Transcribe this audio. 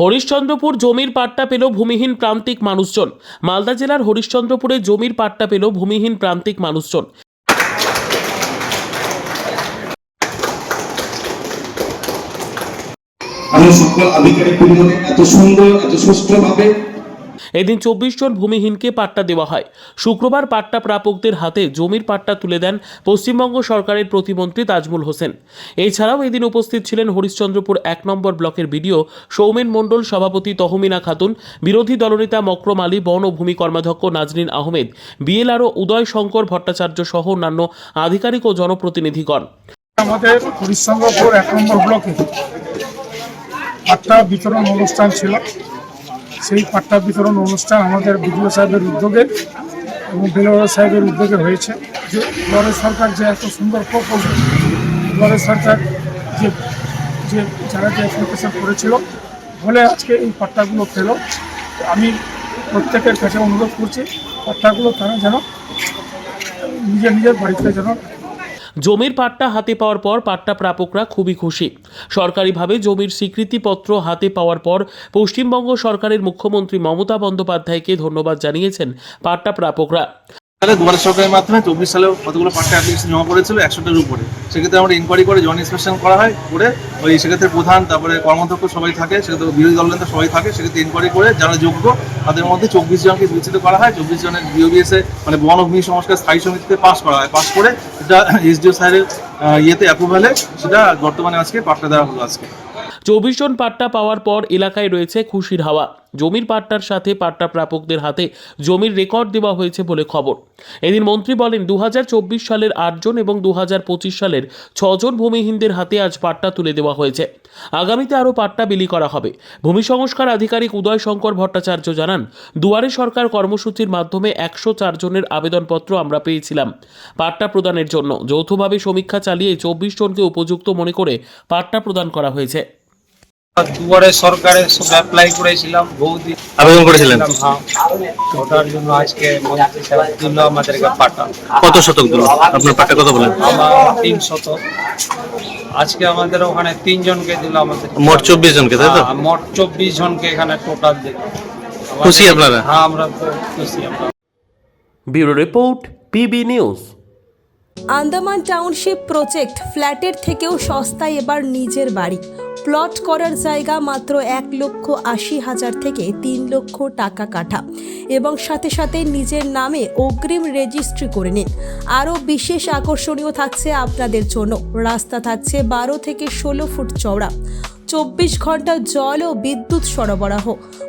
হরিশ্চন্দ্রপুর জমির পাট্টা পেল ভূমিহীন প্রান্তিক মানুষজন। মালদা জেলার হরিশ্চন্দ্রপুরে জমির পাট্টা পেল ভূমিহীন প্রান্তিক মানুষজন। আমি সকল আধিকারিক এত সুন্দর, এত সুষ্ঠুভাবে এদিন চব্বিশ জন ভূমিহীনকে পাট্টা দেওয়া হয়। শুক্রবার পাট্টা প্রাপকদের হাতে জমির পাট্টা তুলে দেন পশ্চিমবঙ্গ সরকারের প্রতিমন্ত্রী তাজমুল হোসেন। এছাড়াও এদিন উপস্থিত ছিলেন হরিশ্চন্দ্রপুর এক নম্বর ব্লকের বিডিও সৌমেন মণ্ডল, সভাপতি তহমিনা খাতুন, বিরোধী দলনেতা মক্রম আলী, বন ও ভূমি কর্মাধ্যক্ষ নাজরিন আহমেদ বিএলআরও উদয় শঙ্কর ভট্টাচার্য সহ অন্যান্য আধিকারিক ও জনপ্রতিনিধিগণ। আমাদের হরিশ্চন্দ্রপুর এক নম্বর ব্লকে পাট্টা বিতরণ অনুষ্ঠান ছিল। সেই পাট্টা বিতরণ অনুষ্ঠান আমাদের বিডিও সাহেবের উদ্যোগে এবং বেলোরা সাহেবের উদ্যোগে হয়েছে। যে দুয়ারে সরকার যে এত সুন্দর প্রকল্প দুয়ারে সরকার যে যে যারা যে অ্যাপ্লিকেশন করেছিল, বলে আজকে এই পাট্টাগুলো পেল। আমি প্রত্যেকের কাছে অনুরোধ করছি পাট্টাগুলো তারা যেন নিজের নিজের বাড়িতে যেন জমির পাট্টা হাতে পাওয়ার পর পাট্টা প্রাপকরা খুবই খুশি। সরকারিভাবে জমির স্বীকৃতিপত্র হাতে পাওয়ার পর পশ্চিমবঙ্গ সরকারের মুখ্যমন্ত্রী মমতা বন্দ্যোপাধ্যায়কে ধন্যবাদ জানিয়েছেন পাট্টা প্রাপকরা। সালে দুয়ারে সরকারের মাধ্যমে চব্বিশ সালে কতগুলো পাট্টা অ্যাপ্লিকেশন জমা পড়েছিল একশোটার উপরে। সেক্ষেত্রে আমরা ইনকোয়ারি করে জয়েন্ট ইন্সপেকশন করা হয়, করে ওই সেক্ষেত্রে প্রধান, তারপরে কর্মাধ্যক্ষ সবাই থাকে, সেক্ষেত্রে বিরোধী দলনেতা সবাই থাকে, সেক্ষেত্রে ইনকোয়ারি করে যারা যোগ্য তাদের মধ্যে চব্বিশ জনকে বিবেচিত করা হয়। চব্বিশ জনের বিওবিএসে মানে বন ভূমি সংস্কার, স্থায়ী সমিতিতে পাস করা হয়। পাস করে সেটা এসডিও স্যারের ইয়েতে অ্যাপ্রুভালে সেটা বর্তমানে আজকে পাট্টা দেওয়া হলো আজকে। চব্বিশ জন পাট্টা পাওয়ার পর এলাকায় রয়েছে খুশির হাওয়া। জমির পাট্টার সাথে পাট্টা প্রাপকদের হাতে জমির রেকর্ড দেওয়া হয়েছে বলে খবর। এদিন মন্ত্রী বলেন দু হাজার চব্বিশ সালের আটজন এবং দু হাজার পঁচিশ সালের ছজন ভূমিহীনদের হাতে আজ পাট্টা তুলে দেওয়া হয়েছে। আগামীতে আরও পাট্টা বিলি করা হবে। ভূমি সংস্কার আধিকারিক উদয় শঙ্কর ভট্টাচার্য জানান, দুয়ারে সরকার কর্মসূচির মাধ্যমে একশো চারজনের আবেদনপত্র আমরা পেয়েছিলাম পাট্টা প্রদানের জন্য। যৌথভাবে সমীক্ষা চালিয়ে চব্বিশ জনকে উপযুক্ত মনে করে পাট্টা প্রদান করা হয়েছে। দুয়ারে সরকারে সব অ্যাপ্লাই করেছিলাম বহুদিন আবেদন করেছিলেন? হ্যাঁ। ওটার জন্য আজকে মন্ত্রী সাহেব দিল আমাদেরকে পাঠা কত শতক দিল আপনার পাট্টা কত বলেন। আমার তিন শত আজকে আমাদের ওখানে তিনজনকে দিল আমাদের। মোট চব্বিশ জনকে তাই তো? হ্যাঁ, মোট চব্বিশ জনকে এখানে টোটাল দিল। খুশি আপনারা? হ্যাঁ আমরা তো খুশি আমরা। Bureau report PB news. Andaman township project ফ্ল্যাটের থেকেও সস্তায় এবার নিজের বাড়ি। প্লট করার জায়গা মাত্র এক লক্ষ আশি হাজার থেকে তিন লক্ষ টাকা কাঠা এবং সাথে সাথে নিজের নামে অগ্রিম রেজিস্ট্রি করে নিন। আরও বিশেষ আকর্ষণীয় থাকছে আপনাদের জন্য। রাস্তা থাকছে বারো থেকে ষোলো ফুট চওড়া। চব্বিশ ঘণ্টা জল ও বিদ্যুৎ সরবরাহ।